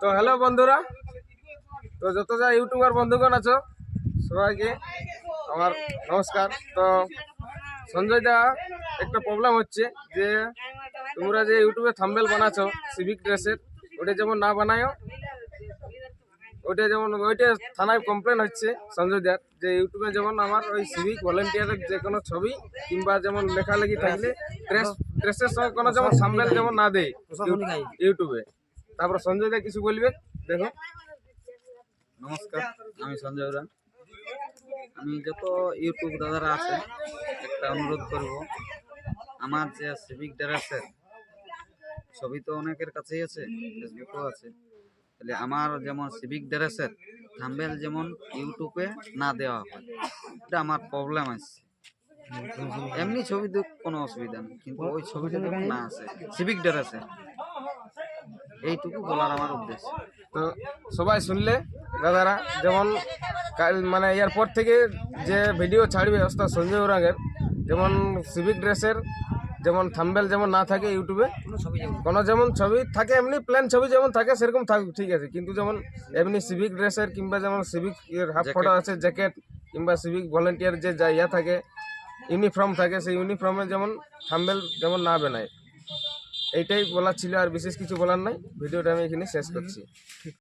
তো হ্যালো বন্ধুরা। তো যত যা ইউটিউবার বন্ধুগণ আছো সবাইকে আমার নমস্কার। তো সঞ্জয় দা একটা প্রবলেম হচ্ছে যে তোমরা যে ইউটিউবে থাম্বেল বানাচ্ছো সিভিক ড্রেসের ওটা যেমন না বানায়ও ওইটা যেমন ওইটা থানায় কমপ্লেন হচ্ছে সঞ্জয় দার যে ইউটিউবে যেমন আমার ওই সিভিক ভলেন্টিয়ারের যে কোনো ছবি কিংবা যেমন লেখালেখি থাকলে ড্রেস ড্রেসের সঙ্গে কোনো যেমন সাম্বেল যেমন না দেয় ইউটিউবে। তারপর সঞ্জয় দা কিছু বলবে দেখো। নমস্কার, আমি সঞ্জয় ওরা আমি যত ইউটিউব দাদারা আছে, একটা অনুরোধ করব, আমার যে সিভিক ড্রেসের ছবি তো অনেকের কাছেই আছে ফেসবুকও আছে। তাহলে আমার যেমন সিভিক ড্রেসের থাম্বেল যেমন ইউটিউবে না দেওয়া হয়, এটা আমার প্রবলেম আছে। এমনি ছবি তো কোনো অসুবিধা নেই, কিন্তু ওই ছবিটা না আছে। সিভিক ড্রেসের এইটুকু বলার আমার উদ্দেশ্য। তো সবাই শুনলে দাদারা যেমন কাল মানে এরপর থেকে যে ভিডিও ছাড়বে অর্থাৎ সঞ্জয় ওরাঙের যেমন সিভিক ড্রেসের যেমন থাম্বেল যেমন না থাকে ইউটিউবে কোনো যেমন ছবি থাকে এমনি প্ল্যান ছবি যেমন থাকে সেরকম থাকুক ঠিক আছে। কিন্তু যেমন এমনি সিভিক ড্রেসের কিংবা যেমন সিভিক হাফ ফটো আছে জ্যাকেট কিংবা সিভিক ভলেন্টিয়ার যে যা ইয়া থাকে ইউনিফর্ম থাকে সেই ইউনিফর্মে যেমন থাম্বেল যেমন না বানায়। এইটাই বলার ছিল আর বিশেষ কিছু বলার নাই। ভিডিওটা আমি এখানে শেষ করছি।